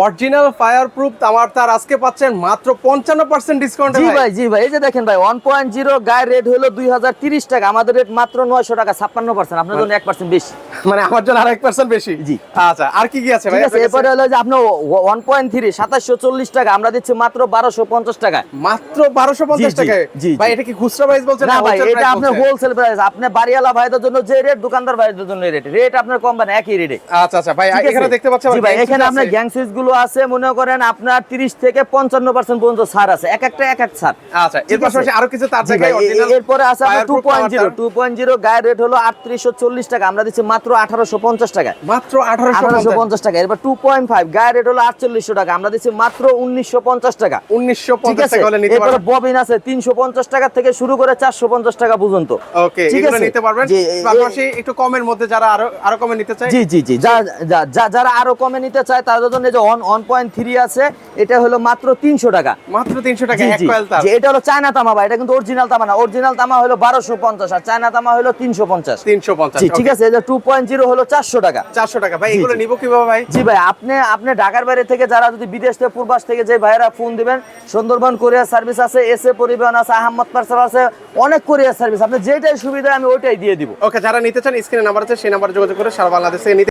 Original fire proof তামার তার আজকে পাচ্ছেন মাত্র পঞ্চান্ন পার্সেন্ট ডিসকাউন্ট জি ভাই। জি ভাই এই যে দেখেন ভাই ওয়ান পয়েন্ট জিরো গায়ের রেট হলো দুই হাজার তিরিশ টাকা আমাদের রেট মাত্র নয়শো টাকা ছাপ্পান্ন পার্সেন্ট আপনার জন্য এক পার্সেন্ট বেশি। মানে আমার জন্য আরেক পার্সেন্ট বেশি? জি। আচ্ছা আর কি কি আছে ঠিক আছে এরপরে হলো যে আপনার ওয়ান পয়েন্ট থ্রি সাতাশশো চল্লিশ টাকা আমরা দিচ্ছি মাত্র বারোশো পঞ্চাশ টাকা। মাত্র বারোশো পঞ্চাশ জি, জি, ভাই এটা কি খুচরা প্রাইস বলছেন না ভাই এটা আপনার হোলসেল প্রাইস আপনি বাড়িওয়ালা ভাইদের জন্য যে রেট দোকানদার ভাইদের জন্য রেট রেট আপনার কম মানে একই রেটে আচ্ছা আচ্ছা ভাই এখানে দেখতে পাচ্ছি জি আবার ভাই এখানে আপনার গ্যাং সুইচ গুলো আছে মনে করেন আপনার 30 থেকে 55% পর্যন্ত ছাড় আছে। এক একটা এক এক ছাড়। আচ্ছা এর আছে? পাশাপাশি আরও কিছু তার জায়গায় এরপরে আছে আপনার fireproof 2.0 power 2.0 গায়ের রেট হলো 3840 টাকা আমরা দিচ্ছি মাত্র 1850 টাকা মাত্র আঠারোশো 1850 টাকা এরপর 2.5 গায়ের রেট হলো 4800 টাকা আমরা দিচ্ছি মাত্র 1950 টাকা। উনিশশো ঠিক পঞ্চাশ আছে? টাকা হলে নিতে এরপরে পারবেন। ববিন আছে 350 টাকা থেকে শুরু করে 450 টাকা পর্যন্ত। ওকে এগুলো আছে? নিতে পারবেন। পাশাপাশি একটু কমের মধ্যে যারা আরও আরও কমে নিতে চায়। জি জি জি যা- যা- যা- যারা আরও কমে নিতে চায় তাদের জন্য যে ওয়ান পয়েন্ট থ্রি আছে। এটা হলো মাত্র তিনশো টাকা। মাত্র তিনশো টাকা এটা হলো চায়না তামা ভাই এটা কিন্তু অরিজিনাল তামা না। অরিজিনাল তামা হলো বারোশো পঞ্চাশ আর চায়না তামা হলো তিনশো পঞ্চাশ। তিনশো পঞ্চাশ ঠিক আছে এটা টু পয়েন্ট জিরো হলো চারশো টাকা। চারশো টাকা। ভাই এগুলো নিবো কীভাবে ভাই? জি ভাই আপনি আপনি ঢাকার বাইরে থেকে যারা যদি বিদেশ থেকে পূর্বাস থেকে যে ভাইয়েরা ফোন দিবেন সুন্দরবন কোরিয়ার সার্ভিস আছে এসে পরিবহন আছে আহমদ পার্সেল আছে অনেক কোরিয়ার সার্ভিস আপনি যেটাই সুবিধা আমি ওইটাই দিয়ে দিব। ওকে যারা নিতে চান স্ক্রিনে নাম্বার আছে সেই নাম্বার যোগাযোগ করে সারা বাংলাদেশে নিতে